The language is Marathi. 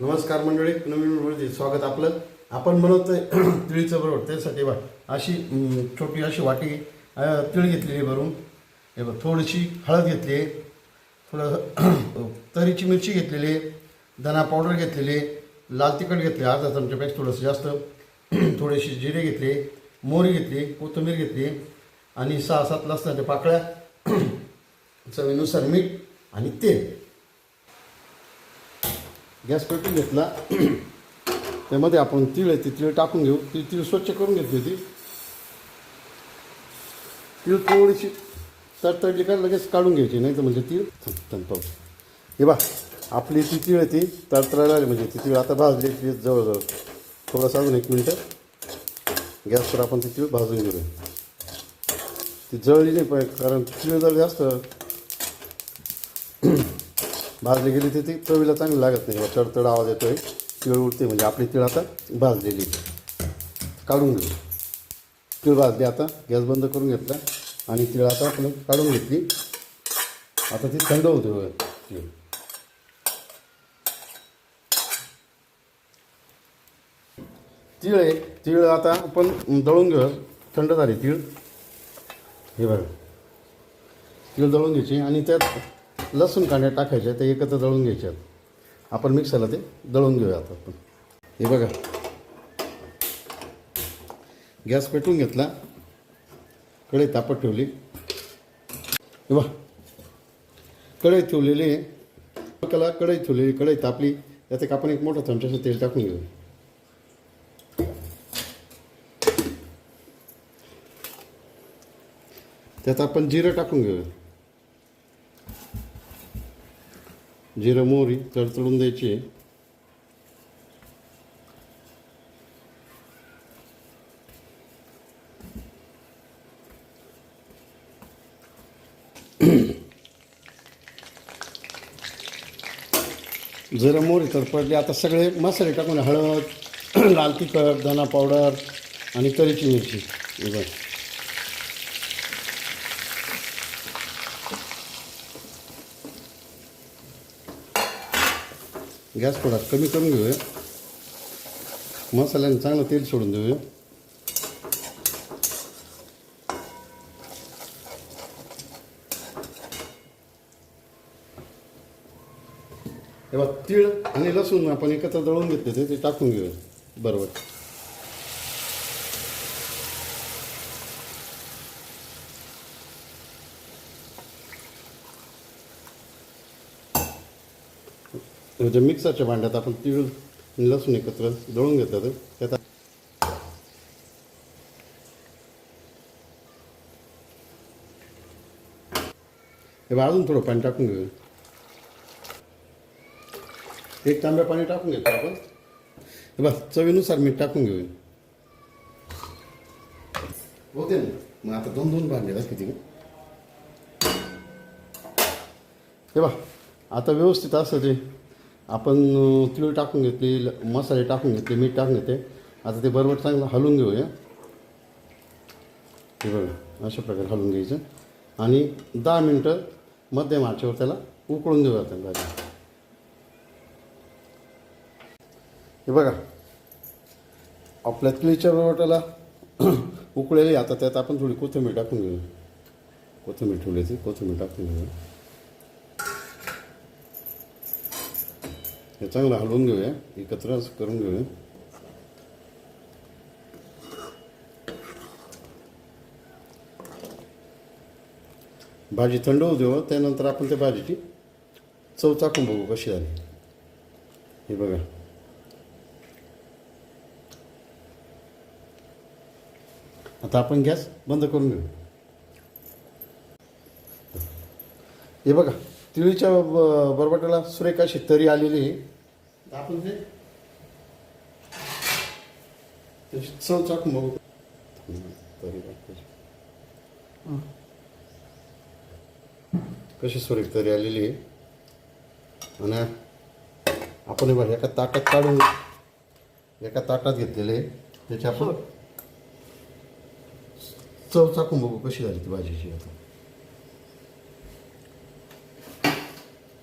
नमस्कार मंडळी नवीन व्हिडिओमध्ये स्वागत आपलं. आपण म्हणत तिळीचं बरोबर त्यासाठी बा अशी छोटी अशी वाटी तिळ घेतलेली आहे भरून. हे बघ थोडीशी हळद घेतली आहे थोडं तरीची मिरची घेतलेली आहे धना पावडर घेतलेली आहे लाल तिखट घेतले अर्धा चमच्यापेक्षा थोडंसं जास्त. थोडेसे जिरे घेतले मोहरी घेतली कोथिंबीर घेतली आणि सहा सात लसणाच्या पाकळ्या. चवीनुसार मीठ आणि तेल. गॅस पेटून घेतला. त्यामध्ये आपण तीळ आहे ती तीळ टाकून घेऊ. ती तीळ स्वच्छ करून घेतली होती. तीळ थोडीशी तडतडली का लगेच काढून घ्यायची नाही तर म्हणजे तीळ तणपाव हे बा आपली ती तीळ ती तडतडायला आली म्हणजे ती तीळ आता भाजली ती जवळजवळ थोडंसं अजून एक मिनटं. गॅसवर आपण ती तीळ भाजून घेऊया. ती जळली नाही पाहिजे कारण तीळ जळली जास्त भाजली गेली तर ती चवीला चांगली लागत नाही. चढतड आवाज येतो आहे तिळ उडते म्हणजे आपली तिळ आता भाजलेली काढून घेऊ. तिळ भाजली आता गॅस बंद करून घेतला आणि तिळ आता आपण काढून घेतली. आता ती थंड होते बघा. तीळ. तीळ आहे. तीळ आता आपण दळून घेऊ. थंड झाली तीळ. हे बघा. तीळ दळून घ्यायची आणि त्यात लसूण कांड्या टाकायच्या ते एकत्र दळून घ्यायच्या आपण मिक्सरला ते दळून घेऊया आता आपण. हे बघा. गॅस पेटून घेतला. कढई तापत ठेवली. हे बघ. कढई ठेवलेली. आहे त्याला कढई ठेवलेली कढई तापली. त्यात एक आपण एक मोठा चमच्याचं तेल टाकून घेऊ. त्यात आपण जिरं टाकून घेऊया जिरं मोहरी तडतडून द्यायची आहे. जिरं मोहरी तडपडली आता सगळे मसाले टाकून हळद लाल तिखट धना पावडर आणि तरीची मिरची. हे गॅस थोडा कमी करून घेऊया. मसाल्याने चांगलं तेल सोडून देऊया. तेव्हा तीळ आणि लसूण आपण एकत्र दळून घेतले ते ते टाकून घेऊया. बरोबर. म्हणजे मिक्सरच्या भांड्यात आपण तीळ लसूण एकत्र दळून घेतात त्यात हे अजून थोडं पाणी टाकून घेऊ एक तांब्या पाणी टाकून घेतो आपण. हे बस चवीनुसार मीठ टाकून घेऊ होते ना? मग आता दोन दोन भांडे किती? हे बा आता व्यवस्थित असं जे आपण अं, तीळ टाकून घेतली ल- मसाले टाकून घेतले मीठ टाकून घेते आता ते बरोबर चांगलं हलवून घेऊया. हे बघा अशा प्रकारे हलवून घ्यायचं. आणि दहा मिनटं मध्यम आचेवर त्याला उकळून देऊया त्या भाजी हे बघा आपल्या तिळीच्या बरोबर उकळलेली आता त्यात आपण थोडी कोथिंबीर टाकून घेऊया. कोथिंबीर ठेवली ती कोथिंबीर टाकून घेऊया. हे चांगलं हलवून घेऊया एकत्र असं करून घेऊया. भाजी थंड होऊ देऊ त्यानंतर आपण त्या भाजीची चव चाकून बघू कशी झाली. हे बघा. आता आपण गॅस बंद करून घेऊ. हे बघा. तिळीच्या ब- बरबट्याला सुरेख अशी तरी आलेली. आहे आपण ते त्याची चव. कशी सुरेख तरी आलेली. आहे आणि आपण बघा एका ताटात काढून एका ताटात घेतलेले. आहे त्याची आपण चव चाकून बघू कशी झाली ती भाजीची आता?